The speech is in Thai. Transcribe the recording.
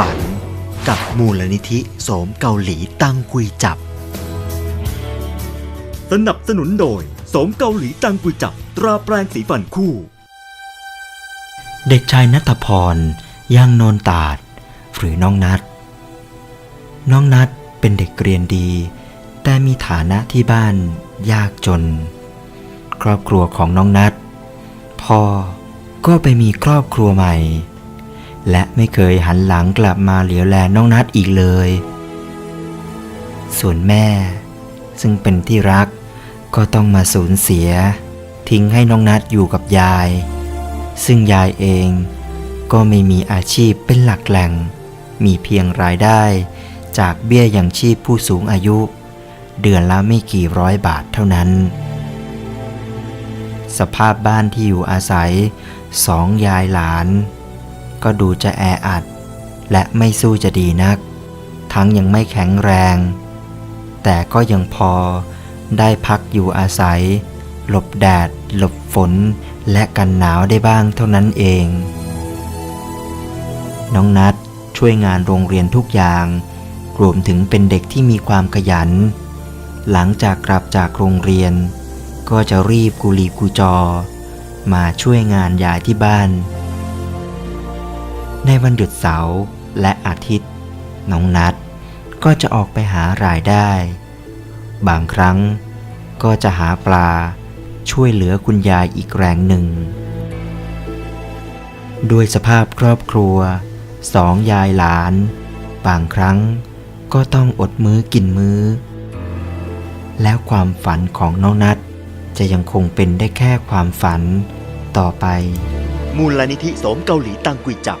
ฝัน กับมูลนิธิโสมเกาหลีตั้งกุยจับ สนับสนุนโดยโสมเกาหลีตังกุยจับ ตราแปรงสีฟันคู่ เด็กชายนัทพรย่างโนนตาด หรือน้องนัทน้องนัทเป็นเด็กเรียนดี แต่มีฐานะที่บ้านยากจน ครอบครัวของน้องนัทพ่อก็ไปมีครอบครัวใหม่ และไม่เคยหันหลังกลับมาเหลียวแลน้องนัทอีกเลย ส่วนแม่ ซึ่งเป็นที่รักก็ต้องมาสูญเสีย ทิ้งให้น้องนัทอยู่กับยาย ซึ่งยายเองก็ไม่มีอาชีพเป็นหลักแหล่ง มีเพียงรายได้จากเบี้ยยังชีพผู้สูงอายุ เดือนละไม่กี่ร้อยบาทเท่านั้น สภาพบ้านที่อยู่อาศัยสองยายหลาน ก็ดูจะแออัด และไม่สู้จะดีนัก ทั้งยังไม่แข็งแรง แต่ก็ยังพอได้พักอยู่อาศัย หลบแดด หลบฝน และกันหนาวได้บ้างเท่านั้นเอง น้องนัดช่วยงานโรงเรียนทุกอย่าง รวมถึงเป็นเด็กที่มีความขยัน หลังจากกลับจากโรงเรียน ก็จะรีบกุลีกุจอ มาช่วยงานยายที่บ้าน ในวันหยุดเสาร์และอาทิตย์ น้องนัดก็จะออกไปหารายได้ บางครั้งก็จะหาปลาช่วยเหลือคุณยายอีกแรงหนึ่ง ด้วยสภาพครอบครัว สองยายหลาน บางครั้งก็ต้องอดมื้อกินมื้อ แล้วความฝันของน้องนัดจะยังคงเป็นได้แค่ความฝันต่อไป มูลนิธิสมเกาหลีตังกุยจับ